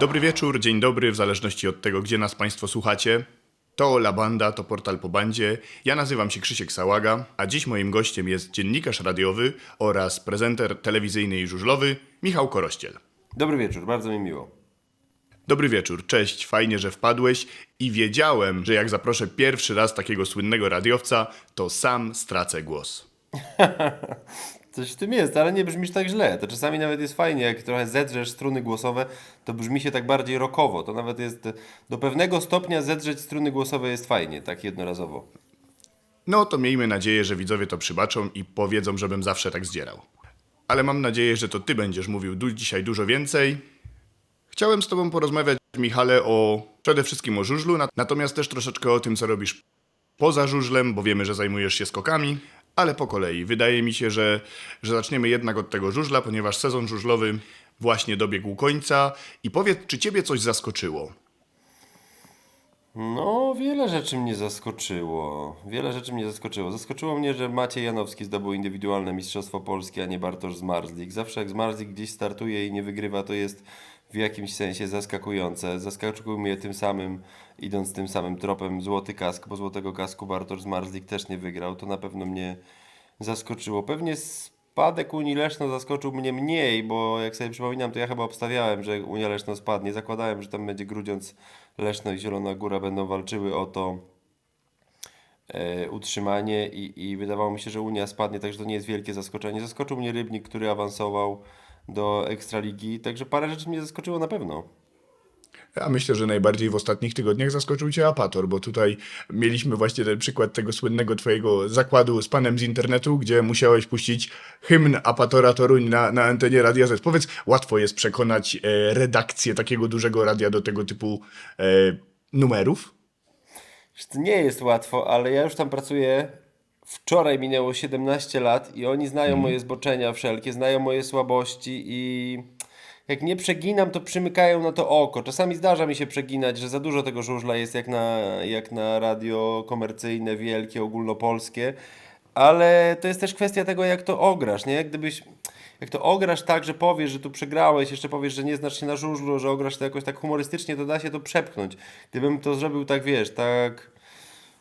Dobry wieczór, dzień dobry, w zależności od tego, gdzie nas Państwo słuchacie. To La Banda, to portal po bandzie. Ja nazywam się Krzysiek Sałaga, a dziś moim gościem jest dziennikarz radiowy oraz prezenter telewizyjny i żużlowy Michał Korościel. Dobry wieczór, bardzo mi miło. Dobry wieczór, cześć, fajnie, że wpadłeś i wiedziałem, że jak zaproszę pierwszy raz takiego słynnego radiowca, to sam stracę głos. Coś w tym jest, ale nie brzmisz tak źle. To czasami nawet jest fajnie, jak trochę zedrzesz struny głosowe, to brzmi się tak bardziej rockowo. To nawet jest do pewnego stopnia zedrzeć struny głosowe jest fajnie, tak jednorazowo. No to miejmy nadzieję, że widzowie to przybaczą i powiedzą, żebym zawsze tak zdzierał. Ale mam nadzieję, że to ty będziesz mówił du- dzisiaj dużo więcej. Chciałem z tobą porozmawiać, Michale, o przede wszystkim o żużlu, nat- natomiast też troszeczkę o tym, co robisz poza żużlem, bo wiemy, że zajmujesz się skokami, ale po kolei. Wydaje mi się, że, że zaczniemy jednak od tego żużla, ponieważ sezon żużlowy właśnie dobiegł końca. I powiedz, czy ciebie coś zaskoczyło? No, wiele rzeczy mnie zaskoczyło. Wiele rzeczy mnie zaskoczyło. Zaskoczyło mnie, że Maciej Janowski zdobył indywidualne Mistrzostwo Polskie, a nie Bartosz Zmarzlik. Zawsze jak Zmarzlik gdzieś startuje i nie wygrywa, to jest w jakimś sensie zaskakujące. Zaskoczył mnie tym samym, idąc tym samym tropem, złoty kask, bo złotego kasku Bartosz Zmarzlik też nie wygrał. To na pewno mnie zaskoczyło. Pewnie spadek Unii Leszno zaskoczył mnie mniej, bo jak sobie przypominam, to ja chyba obstawiałem, że Unia Leszno spadnie. Zakładałem, że tam będzie Grudziądz, Leszno i Zielona Góra będą walczyły o to e, utrzymanie i, i wydawało mi się, że Unia spadnie, także to nie jest wielkie zaskoczenie. Zaskoczył mnie Rybnik, który awansował do Ekstraligi, także parę rzeczy mnie zaskoczyło na pewno. A myślę, że najbardziej w ostatnich tygodniach zaskoczył Cię Apator, bo tutaj mieliśmy właśnie ten przykład tego słynnego Twojego zakładu z panem z internetu, gdzie musiałeś puścić hymn Apatora Toruń na, na antenie Radia Z. Powiedz, łatwo jest przekonać e, redakcję takiego dużego radia do tego typu e, numerów? To nie jest łatwo, ale ja już tam pracuję. Wczoraj minęło 17 lat i oni znają moje zboczenia wszelkie, znają moje słabości i jak nie przeginam, to przymykają na to oko. Czasami zdarza mi się przeginać, że za dużo tego żużla jest jak na, jak na radio komercyjne, wielkie, ogólnopolskie, ale to jest też kwestia tego, jak to ograsz, nie? Jak Gdybyś, jak to ograsz tak, że powiesz, że tu przegrałeś, jeszcze powiesz, że nie znasz się na żużlu, że ograsz to jakoś tak humorystycznie, to da się to przepchnąć. Gdybym to zrobił tak, wiesz, tak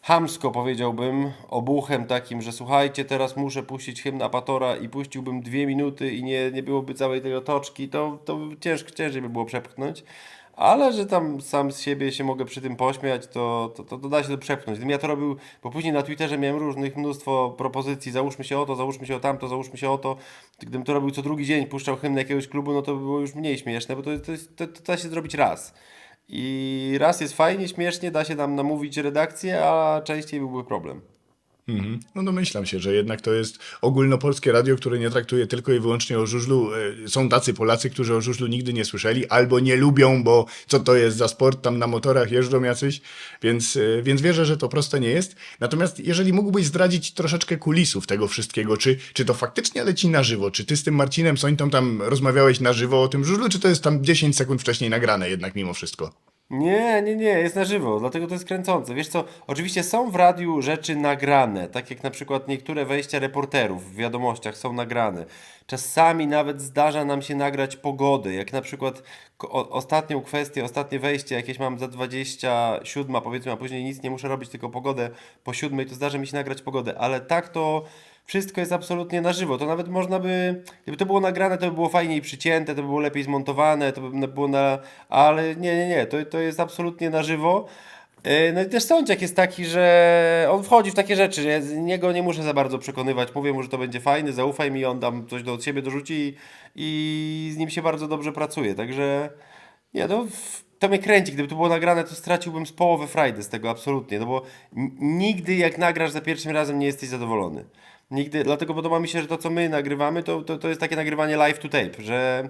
hamsko powiedziałbym, obuchem takim, że słuchajcie, teraz muszę puścić hymn Apatora i puściłbym dwie minuty i nie, nie byłoby całej tej otoczki, to, to ciężko, ciężej by było przepchnąć. Ale że tam sam z siebie się mogę przy tym pośmiać, to, to, to, to da się to przepchnąć. Gdybym ja to robił, bo później na Twitterze miałem różnych mnóstwo propozycji, załóżmy się o to, załóżmy się o tamto, załóżmy się o to. Gdybym to robił co drugi dzień, puszczał hymn jakiegoś klubu, no to by było już mniej śmieszne, bo to, to, to, to da się zrobić raz. I raz jest fajnie, śmiesznie, da się tam namówić redakcję, a częściej byłby problem. Mhm. No domyślam się, że jednak to jest ogólnopolskie radio, które nie traktuje tylko i wyłącznie o żużlu. E, Są tacy Polacy, którzy o żużlu nigdy nie słyszeli albo nie lubią, bo co to jest za sport, tam na motorach jeżdżą jacyś, więc, e, więc wierzę, że to proste nie jest. Natomiast jeżeli mógłbyś zdradzić troszeczkę kulisów tego wszystkiego, czy, czy to faktycznie leci na żywo, czy ty z tym Marcinem Sońtą tam rozmawiałeś na żywo o tym żużlu, czy to jest tam 10 sekund wcześniej nagrane jednak mimo wszystko? Nie, nie, nie, jest na żywo, dlatego to jest kręcące. Wiesz co, oczywiście są w radiu rzeczy nagrane, tak jak na przykład niektóre wejścia reporterów w wiadomościach są nagrane. Czasami nawet zdarza nam się nagrać pogody, jak na przykład o, ostatnią kwestię, ostatnie wejście jakieś mam za 27, powiedzmy, a później nic nie muszę robić, tylko pogodę po siódmej, to zdarza mi się nagrać pogodę, ale tak to wszystko jest absolutnie na żywo. To nawet można by, gdyby to było nagrane, to by było fajniej przycięte, to by było lepiej zmontowane, to by było na... Ale nie, nie, nie, to, to jest absolutnie na żywo. Yy, No i też Sądziak jest taki, że on wchodzi w takie rzeczy, ja niego nie muszę za bardzo przekonywać. Mówię mu, że to będzie fajny, zaufaj mi, on tam coś do siebie dorzuci i, z nim się bardzo dobrze pracuje. Także nie, no to mnie kręci. Gdyby to było nagrane, to straciłbym z połowy frajdy z tego, absolutnie. No bo nigdy jak nagrasz za pierwszym razem nie jesteś zadowolony. Nigdy, dlatego podoba mi się, że to co my nagrywamy, to, to, to jest takie nagrywanie live to tape, że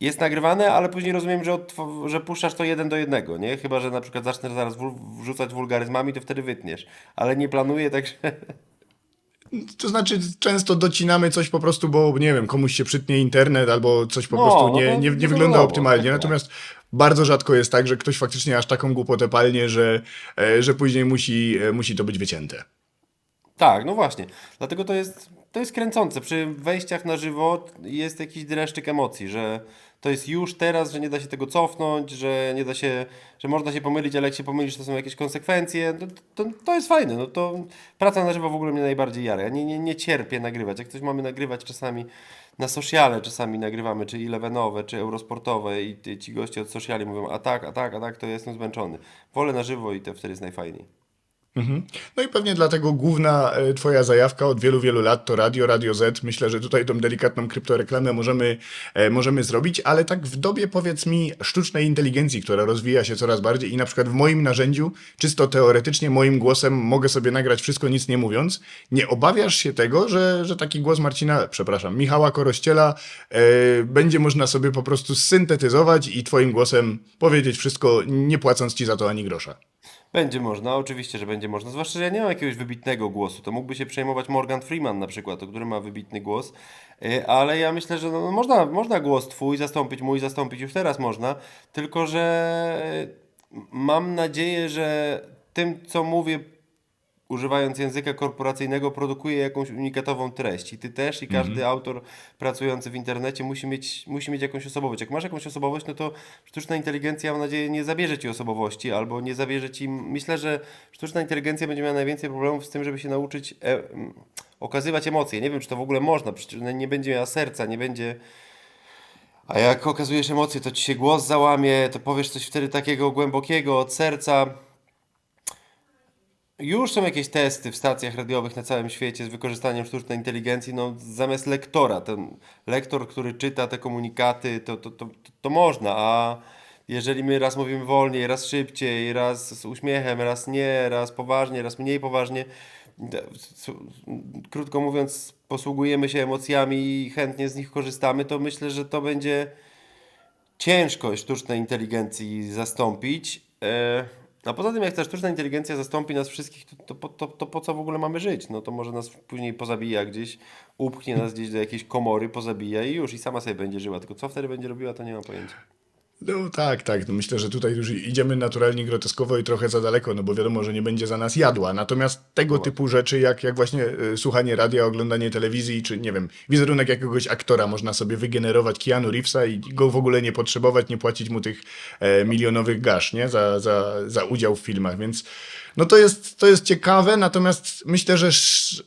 jest nagrywane, ale później rozumiem, że, odtw- że puszczasz to jeden do jednego, nie? Chyba, że na przykład zacznę zaraz wró- wrzucać wulgaryzmami, to wtedy wytniesz. Ale nie planuję, także... To znaczy, często docinamy coś po prostu, bo nie wiem, komuś się przytnie internet albo coś po No, prostu no nie, to nie, nie wygląda optymalnie. tak, tak. Natomiast bardzo rzadko jest tak, że ktoś faktycznie aż taką głupotę palnie, że, e, że później musi, e, musi to być wycięte. Tak, no właśnie. Dlatego to jest to jest kręcące. Przy wejściach na żywo jest jakiś dreszczyk emocji, że to jest już teraz, że nie da się tego cofnąć, że nie da się, że można się pomylić, ale jak się pomylisz, to są jakieś konsekwencje. To, to, to jest fajne. No to praca na żywo w ogóle mnie najbardziej jara. Ja nie, nie, nie cierpię nagrywać. Jak coś mamy nagrywać czasami na sociale, czasami nagrywamy, czy elevenowe, czy eurosportowe i ci goście od sociali mówią, a tak, a tak, a tak, to ja jestem zmęczony. Wolę na żywo i to wtedy jest najfajniej. No i pewnie dlatego główna e, twoja zajawka od wielu, wielu lat to Radio, Radio Z. Myślę, że tutaj tą delikatną kryptoreklamę możemy, e, możemy zrobić, ale tak w dobie powiedz mi sztucznej inteligencji, która rozwija się coraz bardziej i na przykład w moim narzędziu, czysto teoretycznie moim głosem mogę sobie nagrać wszystko nic nie mówiąc. Nie obawiasz się tego, że, że taki głos Marcina, przepraszam, Michała Korościela e, będzie można sobie po prostu syntetyzować i twoim głosem powiedzieć wszystko, nie płacąc ci za to ani grosza. Będzie można, oczywiście, że będzie można. Zwłaszcza, że ja nie mam jakiegoś wybitnego głosu. To mógłby się przejmować Morgan Freeman na przykład, który ma wybitny głos. Y, Ale ja myślę, że no, można, można głos twój zastąpić, mój zastąpić, już teraz można. Tylko, że y, mam nadzieję, że tym, co mówię, używając języka korporacyjnego, produkuje jakąś unikatową treść. I ty też, i każdy autor pracujący w internecie musi mieć, musi mieć jakąś osobowość. Jak masz jakąś osobowość, no to sztuczna inteligencja, mam nadzieję, nie zabierze ci osobowości, albo nie zabierze ci. Myślę, że sztuczna inteligencja będzie miała najwięcej problemów z tym, żeby się nauczyć e, okazywać emocje. Nie wiem, czy to w ogóle można, przecież nie będzie miała serca, nie będzie. A jak okazujesz emocje, to ci się głos załamie, to powiesz coś wtedy takiego głębokiego od serca. Już są jakieś testy w stacjach radiowych na całym świecie z wykorzystaniem sztucznej inteligencji. No, zamiast lektora, ten lektor, który czyta te komunikaty, to, to, to, to, można, a jeżeli my raz mówimy wolniej, raz szybciej, raz z uśmiechem, raz nie, raz poważnie, raz mniej poważnie, krótko mówiąc, posługujemy się emocjami i chętnie z nich korzystamy, to myślę, że to będzie ciężko sztucznej inteligencji zastąpić. A poza tym, jak ta sztuczna inteligencja zastąpi nas wszystkich, to, to, to, to po co w ogóle mamy żyć? No to może nas później pozabija gdzieś, upchnie nas gdzieś do jakiejś komory, pozabija i już, i sama sobie będzie żyła. Tylko co wtedy będzie robiła, to nie mam pojęcia. No tak, tak. No myślę, że tutaj już idziemy naturalnie groteskowo i trochę za daleko, no bo wiadomo, że nie będzie za nas jadła. Natomiast tego typu rzeczy, jak, jak właśnie e, słuchanie radia, oglądanie telewizji, czy nie wiem, wizerunek jakiegoś aktora można sobie wygenerować Keanu Reevesa i go w ogóle nie potrzebować, nie płacić mu tych e, milionowych gasz, nie? Za, za, za udział w filmach, więc no to jest, to jest ciekawe, natomiast myślę, że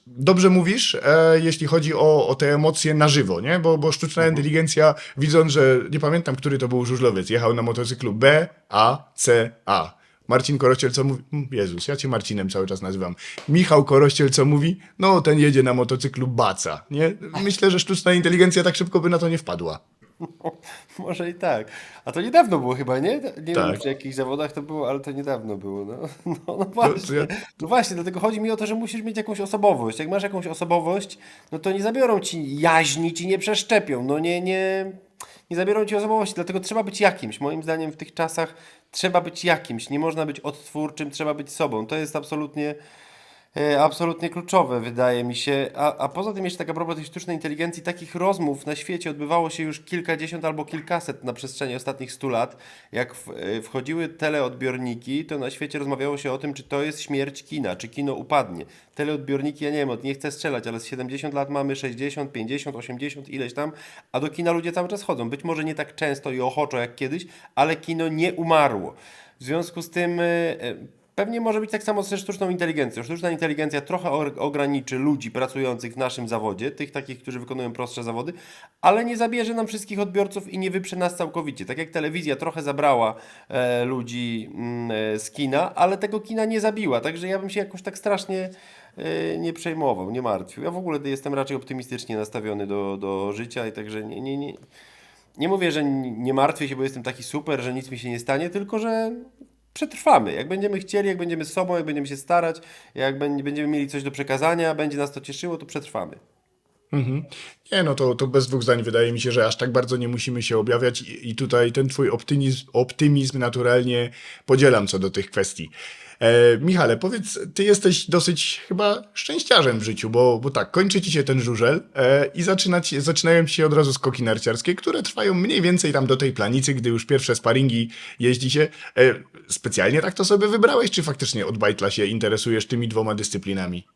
dobrze mówisz, e, jeśli chodzi o, o te emocje na żywo, nie? Bo, bo sztuczna inteligencja, widząc, że nie pamiętam, który to był żużlowiec, jechał na motocyklu B, A, C, A. Marcin Korościel co mówi? Mm, Jezus, ja cię Marcinem cały czas nazywam. Michał Korościel co mówi? No, ten jedzie na motocyklu Baca, nie? Myślę, że sztuczna inteligencja tak szybko by na to nie wpadła. Może i tak. A to niedawno było chyba, nie? Nie Tak. wiem, czy w jakichś zawodach to było, ale to niedawno było. No, no, no właśnie. ja- No właśnie, dlatego chodzi mi o to, że musisz mieć jakąś osobowość. Jak masz jakąś osobowość, no to nie zabiorą ci jaźni, ci nie przeszczepią. No nie, nie, nie zabiorą ci osobowości, dlatego trzeba być jakimś. Moim zdaniem w tych czasach trzeba być jakimś. Nie można być odtwórczym, trzeba być sobą. To jest absolutnie Absolutnie kluczowe, wydaje mi się. A, a poza tym, jeszcze tak a propos tej sztucznej inteligencji, takich rozmów na świecie odbywało się już kilkadziesiąt albo kilkaset na przestrzeni ostatnich stu lat. Jak w, e, wchodziły teleodbiorniki, to na świecie rozmawiało się o tym, czy to jest śmierć kina, czy kino upadnie. Teleodbiorniki, ja nie wiem, nie chcę strzelać, ale z 70 lat mamy 60, 50, 80, ileś tam, a do kina ludzie cały czas chodzą. Być może nie tak często i ochoczo jak kiedyś, ale kino nie umarło. W związku z tym. Pewnie może być tak samo ze sztuczną inteligencją. Sztuczna inteligencja trochę ograniczy ludzi pracujących w naszym zawodzie, tych takich, którzy wykonują prostsze zawody, ale nie zabierze nam wszystkich odbiorców i nie wyprze nas całkowicie. Tak jak telewizja trochę zabrała e, ludzi mm, e, z kina, ale tego kina nie zabiła. Także ja bym się jakoś tak strasznie e, nie przejmował, nie martwił. Ja w ogóle jestem raczej optymistycznie nastawiony do, do życia i także nie, nie, nie, nie mówię, że nie martwię się, bo jestem taki super, że nic mi się nie stanie, tylko że przetrwamy. Jak będziemy chcieli, jak będziemy sobą, jak będziemy się starać, jak będzie- będziemy mieli coś do przekazania, będzie nas to cieszyło, to przetrwamy. Nie, no to, to bez dwóch zdań wydaje mi się, że aż tak bardzo nie musimy się objawiać i, i tutaj ten twój optymizm, optymizm naturalnie podzielam co do tych kwestii. E, Michale, powiedz, ty jesteś dosyć chyba szczęściarzem w życiu, bo, bo tak, kończy ci się ten żużel e, i zaczyna ci, zaczynają ci się od razu skoki narciarskie, które trwają mniej więcej tam do tej planicy, gdy już pierwsze sparingi jeździ się. E, specjalnie tak to sobie wybrałeś, czy faktycznie od bajtla się interesujesz tymi dwoma dyscyplinami?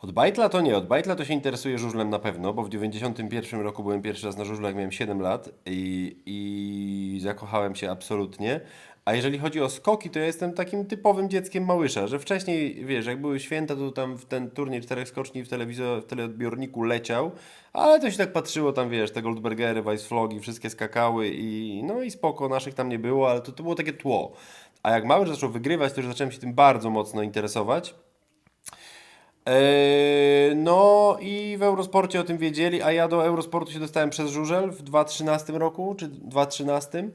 Od Bajtla to nie, od Bajtla to się interesuje żużlem na pewno, bo w 91 roku byłem pierwszy raz na żużlu, jak miałem 7 lat i, i zakochałem się absolutnie. A jeżeli chodzi o skoki, to ja jestem takim typowym dzieckiem małysza, że wcześniej, wiesz, jak były święta, to tam w ten turniej czterech skoczni w, telewizor, w teleodbiorniku leciał, ale to się tak patrzyło, tam wiesz, te Goldbergery, Weissflogi, wszystkie skakały i no i spoko, naszych tam nie było, ale to, to było takie tło. A jak mały zaczął wygrywać, to już zacząłem się tym bardzo mocno interesować. Eee, No i w Eurosporcie o tym wiedzieli, a ja do Eurosportu się dostałem przez Żużel w 2013 roku, czy 2013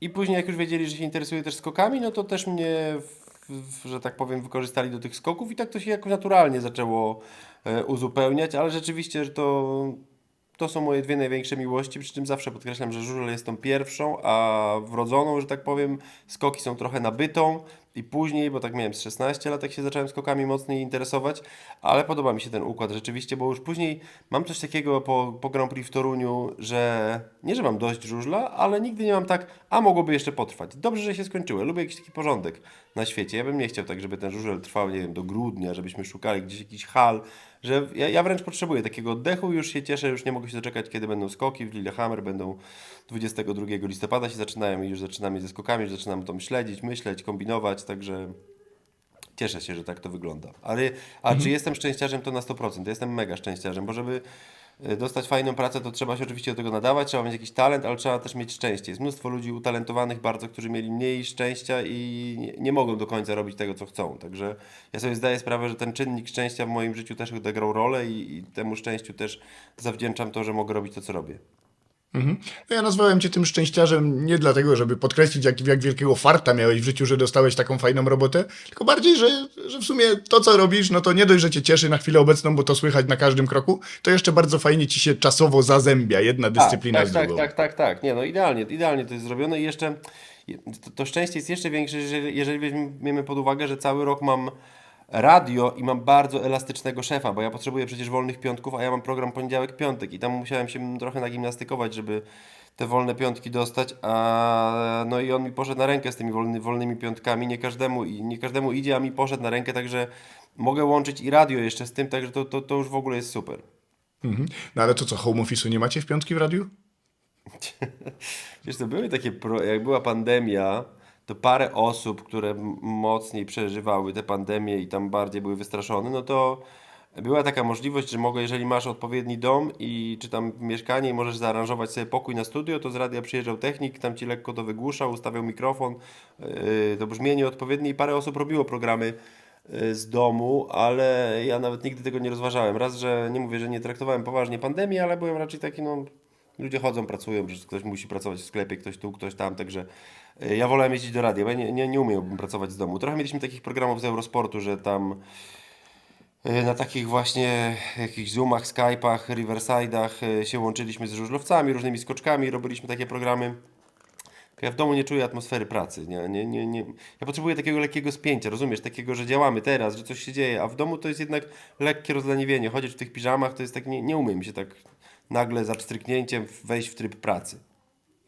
i później jak już wiedzieli, że się interesuję też skokami, no to też mnie, w, w, że tak powiem, wykorzystali do tych skoków i tak to się jakoś naturalnie zaczęło e, uzupełniać, ale rzeczywiście, że to, to są moje dwie największe miłości, przy czym zawsze podkreślam, że żużel jest tą pierwszą, a wrodzoną, że tak powiem, skoki są trochę nabytą i później, bo tak miałem z 16 lat, jak się zacząłem skokami mocniej interesować, ale podoba mi się ten układ rzeczywiście, bo już później mam coś takiego po, po Grand Prix w Toruniu, że nie, że mam dość żużla, ale nigdy nie mam tak, a mogłoby jeszcze potrwać. Dobrze, że się skończyły. Lubię jakiś taki porządek na świecie. Ja bym nie chciał tak, żeby ten żużel trwał, nie wiem, do grudnia, żebyśmy szukali gdzieś jakiś hal, że ja, ja wręcz potrzebuję takiego oddechu, już się cieszę, już nie mogę się doczekać, kiedy będą skoki w Lillehammer, będą 22 listopada się zaczynają i już zaczynamy ze skokami, już zaczynamy to śledzić, myśleć, kombinować, także cieszę się, że tak to wygląda. Ale, a czy jestem szczęściarzem, to na 100%. Ja jestem mega szczęściarzem, bo żeby y, dostać fajną pracę, to trzeba się oczywiście do tego nadawać, trzeba mieć jakiś talent, ale trzeba też mieć szczęście. Jest mnóstwo ludzi utalentowanych bardzo, którzy mieli mniej szczęścia i nie, nie mogą do końca robić tego, co chcą. Także ja sobie zdaję sprawę, że ten czynnik szczęścia w moim życiu też odegrał rolę i, i temu szczęściu też zawdzięczam to, że mogę robić to, co robię. Mhm. No ja nazwałem cię tym szczęściarzem nie dlatego, żeby podkreślić, jak, jak wielkiego farta miałeś w życiu, że dostałeś taką fajną robotę, tylko bardziej, że, że w sumie to, co robisz, no to nie dość, że cię cieszy na chwilę obecną, bo to słychać na każdym kroku, to jeszcze bardzo fajnie ci się czasowo zazębia jedna dyscyplina tak, z tak, drugą. tak, tak, tak. Nie, no idealnie, idealnie to jest zrobione i jeszcze to, to szczęście jest jeszcze większe, jeżeli, jeżeli weźmiemy pod uwagę, że cały rok mam radio i mam bardzo elastycznego szefa, bo ja potrzebuję przecież wolnych piątków, a ja mam program poniedziałek, piątek i tam musiałem się trochę nagimnastykować, żeby te wolne piątki dostać, a no i on mi poszedł na rękę z tymi wolny, wolnymi piątkami, nie każdemu, i nie każdemu idzie, a mi poszedł na rękę, także mogę łączyć i radio jeszcze z tym, także to, to, to już w ogóle jest super. Mhm. No ale to co, home office'u nie macie w piątki w radiu? Wiesz, to były takie, pro, jak była pandemia, to parę osób, które mocniej przeżywały tę pandemię i tam bardziej były wystraszone, no to była taka możliwość, że mogę, jeżeli masz odpowiedni dom i czy tam mieszkanie i możesz zaaranżować sobie pokój na studio, to z radia przyjeżdżał technik, tam ci lekko to wygłuszał, ustawiał mikrofon, yy, to brzmienie odpowiednie i parę osób robiło programy yy, z domu, ale ja nawet nigdy tego nie rozważałem. Raz, że nie mówię, że nie traktowałem poważnie pandemii, ale byłem raczej taki, no ludzie chodzą, pracują, że ktoś musi pracować w sklepie, ktoś tu, ktoś tam, także y, ja wolałem jeździć do radia, bo ja nie, nie, nie umiałbym pracować z domu. Trochę mieliśmy takich programów z Eurosportu, że tam y, na takich właśnie jakichś Zoomach, Skype'ach, Riverside'ach y, się łączyliśmy z żużlowcami, różnymi skoczkami, robiliśmy takie programy. Ja w domu nie czuję atmosfery pracy. Nie, nie, nie, nie. Ja potrzebuję takiego lekkiego spięcia, rozumiesz? Takiego, że działamy teraz, że coś się dzieje, a w domu to jest jednak lekkie rozleniwienie. Chodzić w tych piżamach to jest tak, nie, nie umiem się tak nagle za pstryknięciem wejść w tryb pracy.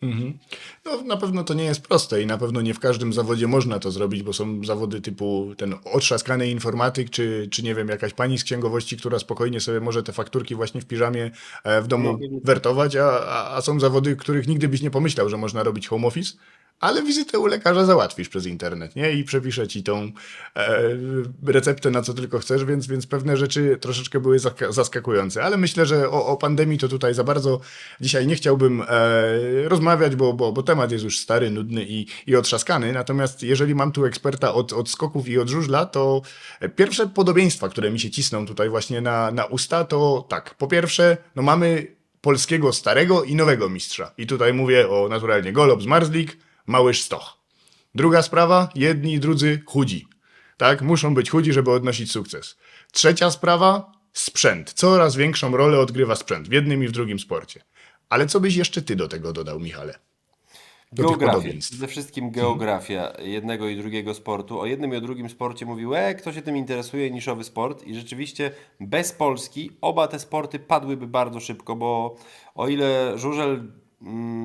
Mhm. No na pewno to nie jest proste i na pewno nie w każdym zawodzie można to zrobić, bo są zawody typu ten otrzaskany informatyk, czy, czy nie wiem, jakaś pani z księgowości, która spokojnie sobie może te fakturki właśnie w piżamie e, w domu No. wertować, a, a, a są zawody, których nigdy byś nie pomyślał, że można robić home office. Ale wizytę u lekarza załatwisz przez internet, nie? I przepisze ci tą e, receptę na co tylko chcesz, więc, więc pewne rzeczy troszeczkę były zaskakujące. Ale myślę, że o, o pandemii to tutaj za bardzo dzisiaj nie chciałbym e, rozmawiać, bo, bo, bo temat jest już stary, nudny i, i otrzaskany. Natomiast jeżeli mam tu eksperta od, od skoków i od żużla, to pierwsze podobieństwa, które mi się cisną tutaj właśnie na, na usta, to tak. Po pierwsze, no mamy polskiego starego i nowego mistrza. I tutaj mówię o naturalnie Golob z Marzlik, Małysz Stoch. Druga sprawa, jedni i drudzy chudzi. Tak, muszą być chudzi, żeby odnosić sukces. Trzecia sprawa, sprzęt. Coraz większą rolę odgrywa sprzęt w jednym i w drugim sporcie. Ale co byś jeszcze ty do tego dodał, Michale? Do Geografia. Przede wszystkim geografia jednego i drugiego sportu. O jednym i o drugim sporcie mówił, e, kto się tym interesuje, niszowy sport. I rzeczywiście bez Polski oba te sporty padłyby bardzo szybko, bo o ile żużel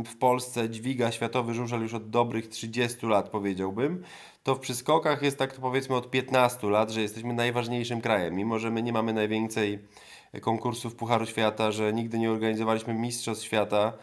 w Polsce dźwiga światowy żużel już od dobrych 30 lat, powiedziałbym, to przy skokach jest tak powiedzmy od 15 lat, że jesteśmy najważniejszym krajem. Mimo, że my nie mamy najwięcej konkursów Pucharu Świata, że nigdy nie organizowaliśmy Mistrzostw Świata e,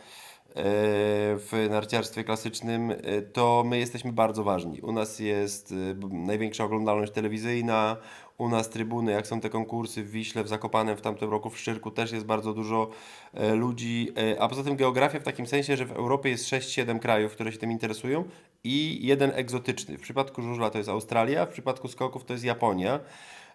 w narciarstwie klasycznym, e, to my jesteśmy bardzo ważni. U nas jest e, największa oglądalność telewizyjna, u nas trybuny, jak są te konkursy w Wiśle, w Zakopanem w tamtym roku, w Szczyrku też jest bardzo dużo e, ludzi, e, a poza tym geografia w takim sensie, że w Europie jest 6-7 krajów, które się tym interesują i jeden egzotyczny. W przypadku żużla to jest Australia, w przypadku skoków to jest Japonia.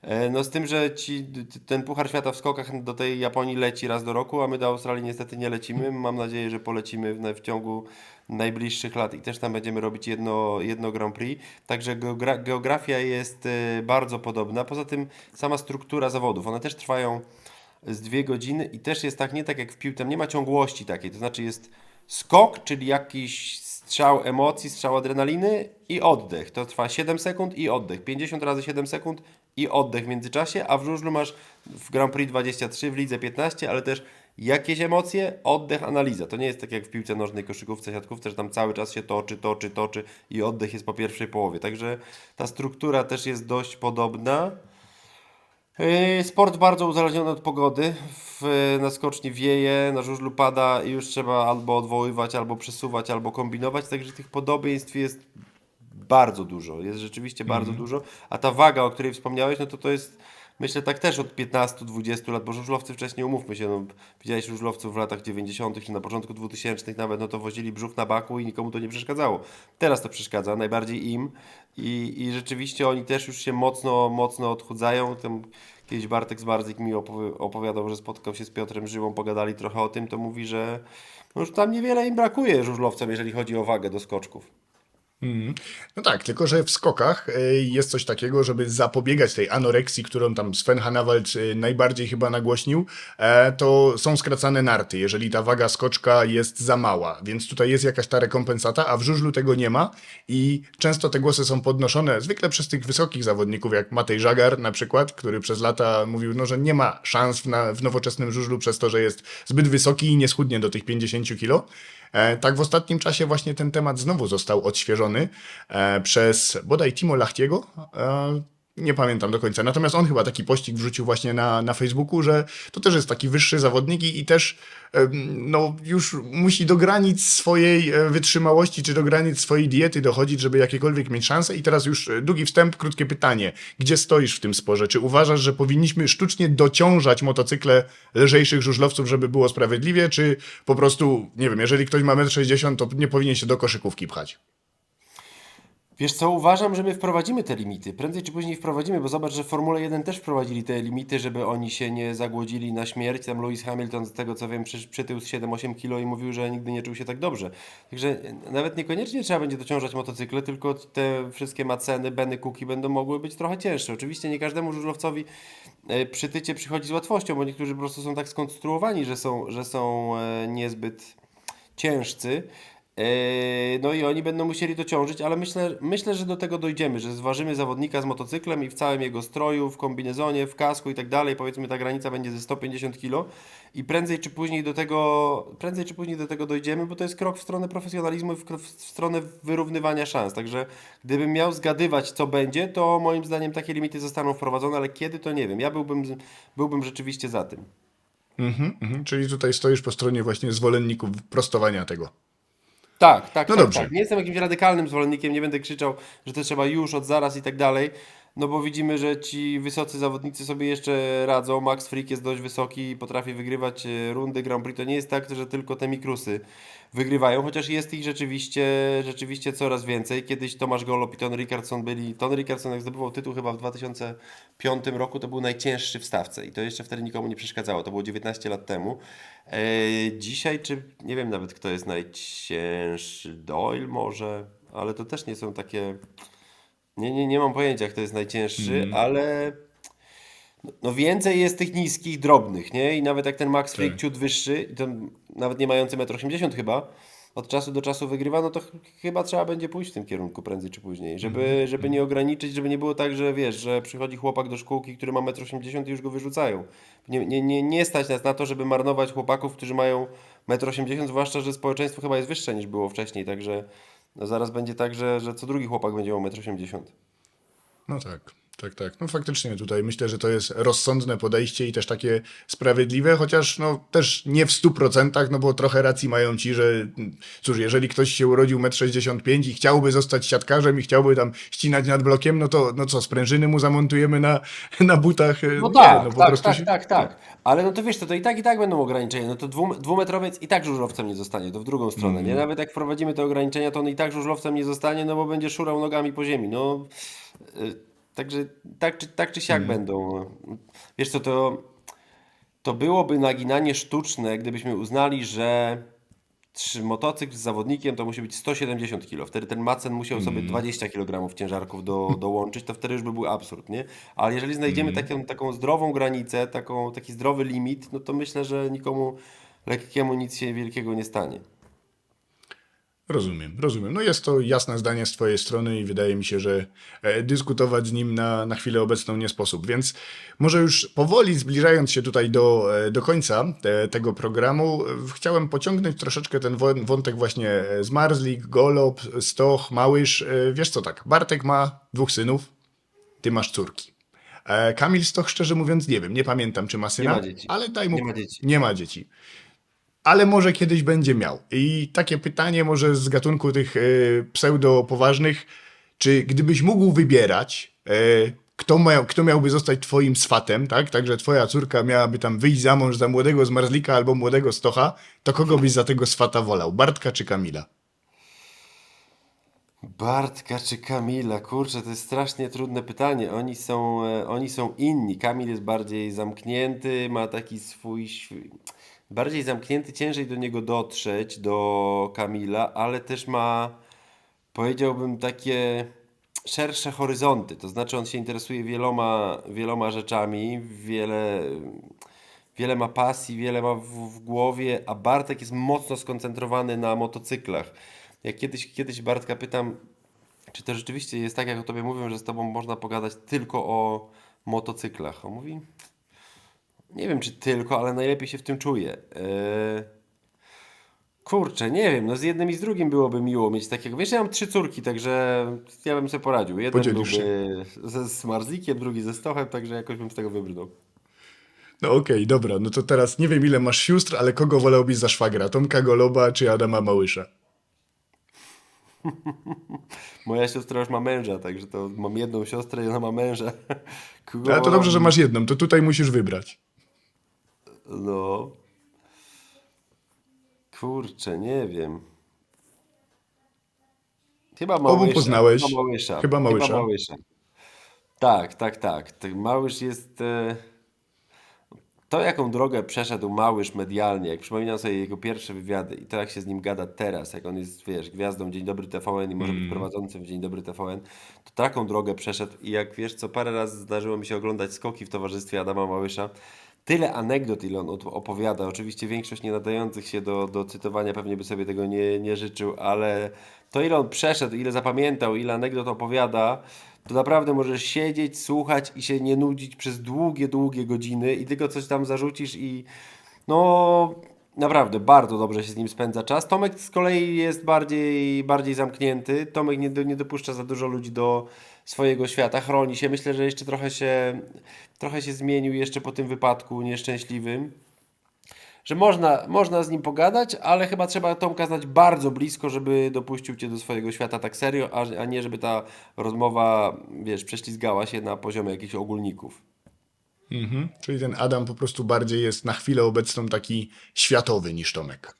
E, No z tym, że ci, ten Puchar Świata w skokach do tej Japonii leci raz do roku, a my do Australii niestety nie lecimy. Mam nadzieję, że polecimy w, w ciągu najbliższych lat i też tam będziemy robić jedno, jedno Grand Prix. Także geogra geografia jest e, bardzo podobna. Poza tym sama struktura zawodów, one też trwają z dwie godziny i też jest tak, nie tak jak w piłce, nie ma ciągłości takiej, to znaczy jest skok, czyli jakiś strzał emocji, strzał adrenaliny i oddech. To trwa 7 sekund i oddech. 50 razy 7 sekund i oddech w międzyczasie, a w żużlu masz w Grand Prix 23, w lidze 15, ale też jakieś emocje, oddech, analiza. To nie jest tak jak w piłce nożnej, koszykówce, siatkówce, że tam cały czas się toczy, toczy, toczy i oddech jest po pierwszej połowie. Także ta struktura też jest dość podobna. Yy, Sport bardzo uzależniony od pogody. W, na skoczni wieje, na żużlu pada i już trzeba albo odwoływać, albo przesuwać, albo kombinować. Także tych podobieństw jest bardzo dużo. Jest rzeczywiście bardzo dużo. A ta waga, o której wspomniałeś, no to to jest myślę tak też od 15-20 lat, bo żużlowcy wcześniej, umówmy się, no, widziałeś żużlowców w latach 90. czy na początku 2000 nawet, no to wozili brzuch na baku i nikomu to nie przeszkadzało. Teraz to przeszkadza, najbardziej im i, i rzeczywiście oni też już się mocno, mocno odchudzają. Tam kiedyś Bartek Zbarzik mi opowi- opowiadał, że spotkał się z Piotrem Żyłą, pogadali trochę o tym, to mówi, że no już tam niewiele im brakuje żużlowcom, jeżeli chodzi o wagę do skoczków. No tak, tylko że w skokach e, jest coś takiego, żeby zapobiegać tej anoreksji, którą tam Sven Hanawald e, najbardziej chyba nagłośnił, e, to są skracane narty, jeżeli ta waga skoczka jest za mała, więc tutaj jest jakaś ta rekompensata, a w żużlu tego nie ma i często te głosy są podnoszone zwykle przez tych wysokich zawodników, jak Matej Żagar na przykład, który przez lata mówił, no, że nie ma szans w, na, w nowoczesnym żużlu przez to, że jest zbyt wysoki i nie schudnie do tych 50 kilo. E, Tak w ostatnim czasie właśnie ten temat znowu został odświeżony e, przez bodaj Timo Lachtiego. Nie pamiętam do końca. Natomiast on chyba taki pościg wrzucił właśnie na, na Facebooku, że to też jest taki wyższy zawodnik i, i też no, już musi do granic swojej e, wytrzymałości czy do granic swojej diety dochodzić, żeby jakiekolwiek mieć szansę. I teraz już e, długi wstęp, krótkie pytanie. Gdzie stoisz w tym sporze? Czy uważasz, że powinniśmy sztucznie dociążać motocykle lżejszych żużlowców, żeby było sprawiedliwie, czy po prostu, nie wiem, jeżeli ktoś ma 1,60 m, to nie powinien się do koszykówki pchać? Wiesz co, uważam, że my wprowadzimy te limity. Prędzej czy później wprowadzimy, bo zobacz, że Formule 1 też wprowadzili te limity, żeby oni się nie zagłodzili na śmierć. Tam Lewis Hamilton, z tego co wiem, przy, przytył z 7-8 kilo i mówił, że nigdy nie czuł się tak dobrze. Także e, nawet niekoniecznie trzeba będzie dociążać motocykle, tylko te wszystkie maceny, Benny Cooki będą mogły być trochę cięższe. Oczywiście nie każdemu żużlowcowi e, przytycie przychodzi z łatwością, bo niektórzy po prostu są tak skonstruowani, że są, że są e, niezbyt ciężcy. Yy, No i oni będą musieli dociążyć, ale myślę, myślę, że do tego dojdziemy, że zważymy zawodnika z motocyklem i w całym jego stroju, w kombinezonie, w kasku i tak dalej. Powiedzmy, ta granica będzie ze 150 kg i prędzej czy później do tego, prędzej czy później do tego dojdziemy, bo to jest krok w stronę profesjonalizmu i w, w stronę wyrównywania szans. Także gdybym miał zgadywać, co będzie, to moim zdaniem takie limity zostaną wprowadzone, ale kiedy to nie wiem. Ja byłbym, byłbym rzeczywiście za tym. Mhm, mhm. Czyli tutaj stoisz po stronie właśnie zwolenników prostowania tego. Tak, tak, No tak, dobrze. tak. Nie jestem jakimś radykalnym zwolennikiem, nie będę krzyczał, że to trzeba już, od zaraz i tak dalej. No bo widzimy, że ci wysocy zawodnicy sobie jeszcze radzą. Max Frick jest dość wysoki i potrafi wygrywać e, rundy Grand Prix. To nie jest tak, że tylko te mikrusy wygrywają, chociaż jest ich rzeczywiście, rzeczywiście coraz więcej. Kiedyś Tomasz Golob i Tony Rickardson byli. Tony Rickardson, jak zdobywał tytuł chyba w 2005 roku, to był najcięższy w stawce i to jeszcze wtedy nikomu nie przeszkadzało. To było 19 lat temu. E, dzisiaj, czy nie wiem nawet, kto jest najcięższy, Doyle może, ale to też nie są takie. Nie, nie, nie mam pojęcia, kto jest najcięższy, ale no, no więcej jest tych niskich, drobnych, nie? I nawet jak ten Max Frick Tak. ciut wyższy, i to nawet nie mający 1,80 m chyba, od czasu do czasu wygrywa, no to ch chyba trzeba będzie pójść w tym kierunku prędzej czy później, żeby, żeby nie ograniczyć, żeby nie było tak, że wiesz, że przychodzi chłopak do szkółki, który ma 1,80 m i już go wyrzucają. Nie, nie, nie, nie stać nas na to, żeby marnować chłopaków, którzy mają 1,80 m, zwłaszcza, że społeczeństwo chyba jest wyższe niż było wcześniej, także no zaraz będzie tak, że, że co drugi chłopak będzie miał 1,80 m. No tak, tak, tak. No faktycznie tutaj myślę, że to jest rozsądne podejście i też takie sprawiedliwe, chociaż no też nie w 100%, no bo trochę racji mają ci, że mm, cóż, jeżeli ktoś się urodził 1,65 m i chciałby zostać siatkarzem i chciałby tam ścinać nad blokiem, no to no co, sprężyny mu zamontujemy na, na butach? No Nie, tak, no po tak, tak, się... tak, tak. Ale no to wiesz, to, to i tak i tak będą ograniczenia. No to dwu, dwumetrowiec i tak żużlowcem nie zostanie, to w drugą stronę, nie? Nawet jak wprowadzimy te ograniczenia, to on i tak żużlowcem nie zostanie, no bo będzie szurał nogami po ziemi. No, y, także tak czy, tak czy siak będą. Wiesz co, to, to byłoby naginanie sztuczne, gdybyśmy uznali, że trzy, motocykl z zawodnikiem to musi być 170 kg. Wtedy ten Macen musiał sobie 20 kg ciężarków do, dołączyć, to wtedy już by był absurd, nie? Ale jeżeli znajdziemy taką, taką zdrową granicę, taką, taki zdrowy limit, no to myślę, że nikomu lekkiemu nic się wielkiego nie stanie. Rozumiem, rozumiem. No jest to jasne zdanie z Twojej strony i wydaje mi się, że e, dyskutować z nim na, na chwilę obecną nie sposób. Więc może już powoli zbliżając się tutaj do, e, do końca te, tego programu, e, chciałem pociągnąć troszeczkę ten wą- wątek właśnie Zmarzlik, Golob, Stoch, Małysz. Wiesz co tak, Bartek ma dwóch synów, Ty masz córki. Kamil Stoch, szczerze mówiąc, nie wiem, nie pamiętam, czy ma syna, ma dzieci. ale daj mu... Nie ma dzieci. Nie ma dzieci ale może kiedyś będzie miał. I takie pytanie może z gatunku tych e, pseudo-poważnych, czy gdybyś mógł wybierać, e, kto, miał, kto miałby zostać twoim swatem, tak? Także twoja córka miałaby tam wyjść za mąż za młodego Zmarzlika albo młodego Stocha, to kogo byś za tego swata wolał? Bartka czy Kamila? Bartka czy Kamila? Kurczę, to jest strasznie trudne pytanie. Oni są, e, oni są inni. Kamil jest bardziej zamknięty, ma taki swój. świ- Bardziej zamknięty, ciężej do niego dotrzeć, do Kamila, ale też ma, powiedziałbym, takie szersze horyzonty. To znaczy, on się interesuje wieloma, wieloma rzeczami, wiele, wiele ma pasji, wiele ma w, w głowie, a Bartek jest mocno skoncentrowany na motocyklach. Jak kiedyś, kiedyś Bartka pytam, czy to rzeczywiście jest tak, jak o tobie mówią, że z tobą można pogadać tylko o motocyklach? On mówi, nie wiem czy tylko, ale najlepiej się w tym czuję. Eee, Kurczę, nie wiem, no z jednym i z drugim byłoby miło mieć takiego. Wiesz, ja mam trzy córki, także ja bym sobie poradził. Jeden Podzielisz byłby ze Smarzlikiem, drugi ze Stochem, także jakoś bym z tego wybrnął. No okej, dobra, no to teraz nie wiem ile masz sióstr, ale kogo wolałbyś za szwagra? Tomka Goloba czy Adama Małysza? Moja siostra już ma męża, także to mam jedną siostrę i ona ma męża. Kogo Ale to dobrze, że masz jedną, to tutaj musisz wybrać. No. Kurczę, nie wiem. Chyba Małysza. poznałeś. Chyba Małysza. Chyba Małysza. Małysza. Tak, tak, tak. Małysz jest... E... To, jaką drogę przeszedł Małysz medialnie, jak przypominam sobie jego pierwsze wywiady i to, jak się z nim gada teraz, jak on jest, wiesz, gwiazdą Dzień Dobry TVN i może być prowadzącym w Dzień Dobry TVN, to taką drogę przeszedł i jak wiesz co, parę razy zdarzyło mi się oglądać skoki w towarzystwie Adama Małysza. Tyle anegdot, ile on op- opowiada. Oczywiście większość nie nadających się do, do cytowania pewnie by sobie tego nie, nie życzył, ale to ile on przeszedł, ile zapamiętał, ile anegdot opowiada, to naprawdę możesz siedzieć, słuchać i się nie nudzić przez długie, długie godziny i tylko coś tam zarzucisz i no naprawdę bardzo dobrze się z nim spędza czas. Tomek z kolei jest bardziej, bardziej zamknięty. Tomek nie, nie dopuszcza za dużo ludzi do swojego świata, chroni się. Myślę, że jeszcze trochę się, trochę się zmienił jeszcze po tym wypadku nieszczęśliwym że można, można z nim pogadać, ale chyba trzeba Tomka znać bardzo blisko, żeby dopuścił cię do swojego świata tak serio, a, a nie żeby ta rozmowa, wiesz, prześlizgała się na poziomie jakichś ogólników. Mhm. Czyli ten Adam po prostu bardziej jest na chwilę obecną taki światowy niż Tomek.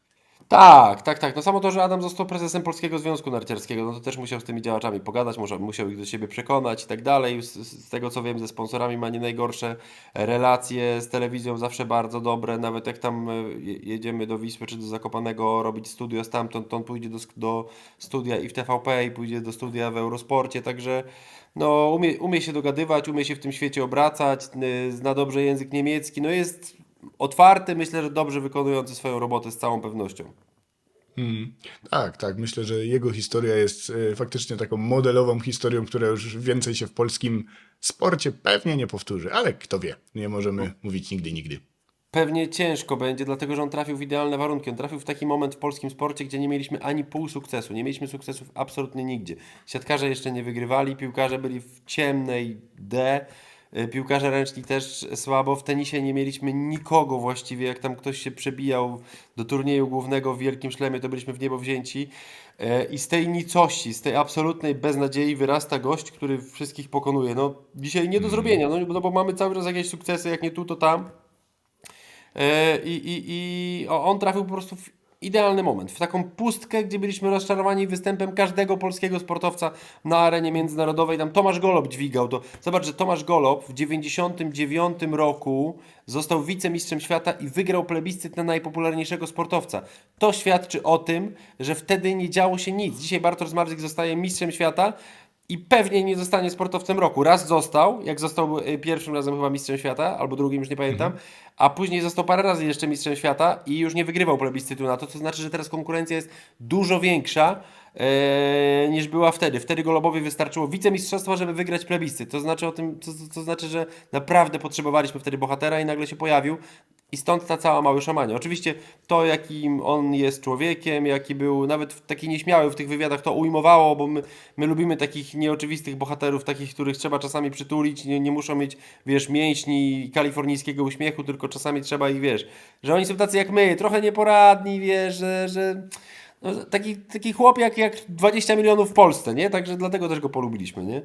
Tak, tak, tak. No samo to, że Adam został prezesem Polskiego Związku Narciarskiego, no to też musiał z tymi działaczami pogadać, może, musiał ich do siebie przekonać i tak dalej. Z, z tego co wiem, ze sponsorami ma nie najgorsze relacje, z telewizją zawsze bardzo dobre. Nawet jak tam e, je- jedziemy do Wisły czy do Zakopanego robić studio stamtąd, to on pójdzie do, do studia i w TVP i pójdzie do studia w Eurosporcie, także no, umie, umie się dogadywać, umie się w tym świecie obracać, y, zna dobrze język niemiecki, no jest otwarty, myślę, że dobrze wykonujący swoją robotę z całą pewnością. Tak, tak. Myślę, że jego historia jest e, faktycznie taką modelową historią, która już więcej się w polskim sporcie pewnie nie powtórzy, ale kto wie, nie możemy mówić nigdy, nigdy. Pewnie ciężko będzie, dlatego że on trafił w idealne warunki. On trafił w taki moment w polskim sporcie, gdzie nie mieliśmy ani pół sukcesu. Nie mieliśmy sukcesów absolutnie nigdzie. Siatkarze jeszcze nie wygrywali, piłkarze byli w ciemnej D. y, Piłkarze ręczni też słabo. W tenisie nie mieliśmy nikogo właściwie. Jak tam ktoś się przebijał do turnieju głównego w Wielkim Szlemie, to byliśmy w niebo wzięci. E, I z tej nicości, z tej absolutnej beznadziei wyrasta gość, który wszystkich pokonuje. No, dzisiaj nie do zrobienia, no, no bo mamy cały czas jakieś sukcesy, jak nie tu, to tam. E, I, i, i on trafił po prostu w idealny moment, w taką pustkę, gdzie byliśmy rozczarowani występem każdego polskiego sportowca na arenie międzynarodowej. Tam Tomasz Golob dźwigał to. Zobacz, że Tomasz Golob w 99 roku został wicemistrzem świata i wygrał plebiscyt na najpopularniejszego sportowca. To świadczy o tym, że wtedy nie działo się nic. Dzisiaj Bartosz Marzik zostaje mistrzem świata i pewnie nie zostanie sportowcem roku. Raz został, jak został y, pierwszym razem chyba mistrzem świata, albo drugim, już nie pamiętam, a później został parę razy jeszcze mistrzem świata i już nie wygrywał plebiscytu na to, co znaczy, że teraz konkurencja jest dużo większa e, niż była wtedy. Wtedy Golobowi wystarczyło wicemistrzostwa, żeby wygrać plebiscyt. To znaczy o tym, to, to, to znaczy, że naprawdę potrzebowaliśmy wtedy bohatera i nagle się pojawił. I stąd ta cała mały szamania. Oczywiście to, jakim on jest człowiekiem, jaki był nawet taki nieśmiały w tych wywiadach, to ujmowało, bo my, my lubimy takich nieoczywistych bohaterów, takich, których trzeba czasami przytulić, nie, nie muszą mieć, wiesz, mięśni kalifornijskiego uśmiechu, tylko czasami trzeba ich, wiesz, że oni są tacy jak my, trochę nieporadni, wiesz, że, że no, taki, taki chłop jak, jak 20 milionów w Polsce, nie? Także dlatego też go polubiliśmy, nie?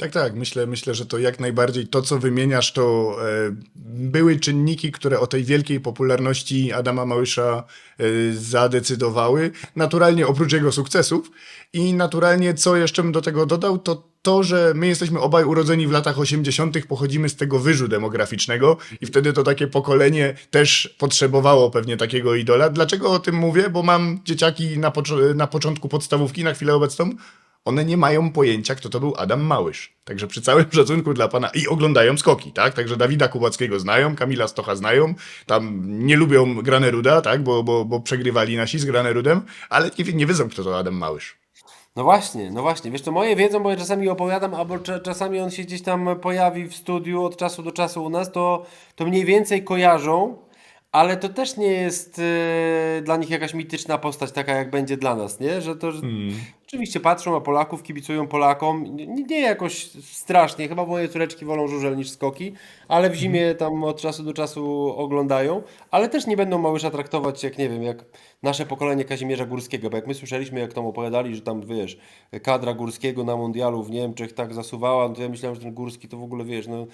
Tak, tak. Myślę, myślę, że to jak najbardziej to, co wymieniasz, to e, były czynniki, które o tej wielkiej popularności Adama Małysza e, zadecydowały. Naturalnie oprócz jego sukcesów i naturalnie, co jeszcze bym do tego dodał, to to, że my jesteśmy obaj urodzeni w latach 80., pochodzimy z tego wyżu demograficznego i wtedy to takie pokolenie też potrzebowało pewnie takiego idola. Dlaczego o tym mówię? Bo mam dzieciaki na, pocz- na początku podstawówki na chwilę obecną one nie mają pojęcia, kto to był Adam Małysz. Także przy całym szacunku dla pana i oglądają skoki, tak? Także Dawida Kubackiego znają, Kamila Stocha znają, tam nie lubią Graneruda, tak? Bo, bo, bo przegrywali nasi z Granerudem, ale nie, nie wiedzą, kto to Adam Małysz. No właśnie, no właśnie. Wiesz, to moje wiedzą, bo ja czasami opowiadam, albo cza- czasami on się gdzieś tam pojawi w studiu od czasu do czasu u nas, to, to mniej więcej kojarzą, ale to też nie jest e, dla nich jakaś mityczna postać, taka jak będzie dla nas, nie? Że to że oczywiście patrzą na Polaków, kibicują Polakom, nie, nie jakoś strasznie, chyba moje córeczki wolą żużel niż skoki, ale w zimie tam od czasu do czasu oglądają, ale też nie będą Małysza traktować jak, nie wiem, jak nasze pokolenie Kazimierza Górskiego, bo jak my słyszeliśmy, jak tam opowiadali, że tam, wiesz, kadra Górskiego na mundialu w Niemczech tak zasuwała, no to ja myślałem, że ten Górski to w ogóle, wiesz, no,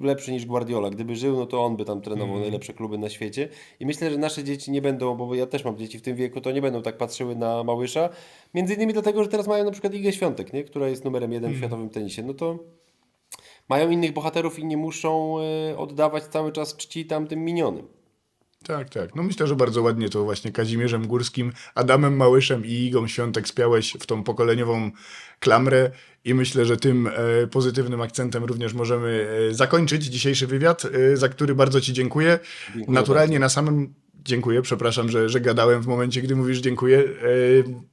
lepszy niż Guardiola. Gdyby żył, no to on by tam trenował najlepsze kluby na świecie. I myślę, że nasze dzieci nie będą, bo ja też mam dzieci w tym wieku, to nie będą tak patrzyły na Małysza. Między innymi dlatego, że teraz mają na przykład Igę Świątek, nie? która jest numerem jeden w światowym tenisie. No to mają innych bohaterów i nie muszą e, oddawać cały czas czci tamtym minionym. Tak, tak. No myślę, że bardzo ładnie to właśnie Kazimierzem Górskim, Adamem Małyszem i Igą Świątek spiałeś w tą pokoleniową klamrę i myślę, że tym e, pozytywnym akcentem również możemy e, zakończyć dzisiejszy wywiad, e, za który bardzo Ci dziękuję. Dziękuję Naturalnie na samym dziękuję, przepraszam, że, że gadałem w momencie, gdy mówisz dziękuję. E,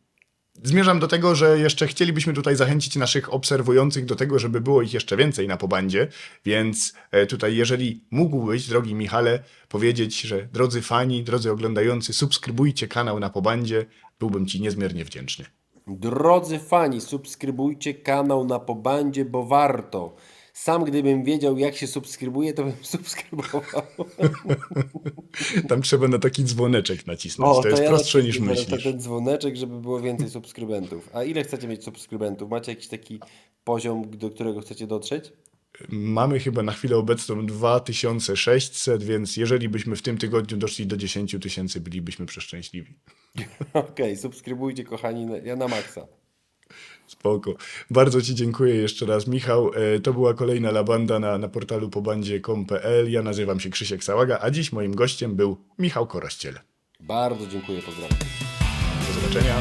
Zmierzam do tego, że jeszcze chcielibyśmy tutaj zachęcić naszych obserwujących do tego, żeby było ich jeszcze więcej na pobandzie, więc e, tutaj jeżeli mógłbyś, drogi Michale, powiedzieć, że drodzy fani, drodzy oglądający, subskrybujcie kanał na pobandzie, byłbym Ci niezmiernie wdzięczny. Drodzy fani, subskrybujcie kanał na Pobandzie, bo warto. Sam gdybym wiedział, jak się subskrybuje, to bym subskrybował. Tam trzeba na taki dzwoneczek nacisnąć, to jest ja prostsze niż myślisz. na ten dzwoneczek, żeby było więcej subskrybentów. A ile chcecie mieć subskrybentów? Macie jakiś taki poziom, do którego chcecie dotrzeć? Mamy chyba na chwilę obecną 2600, więc jeżeli byśmy w tym tygodniu doszli do 10 tysięcy, bylibyśmy przeszczęśliwi. Okej, subskrybujcie kochani, ja na maksa. Spoko. Bardzo Ci dziękuję jeszcze raz, Michał. E, To była kolejna labanda na, na portalu pobandzie.com.pl. Ja nazywam się Krzysiek Sałaga, a dziś moim gościem był Michał Korościel. Bardzo dziękuję, pozdrawiam. Do zobaczenia.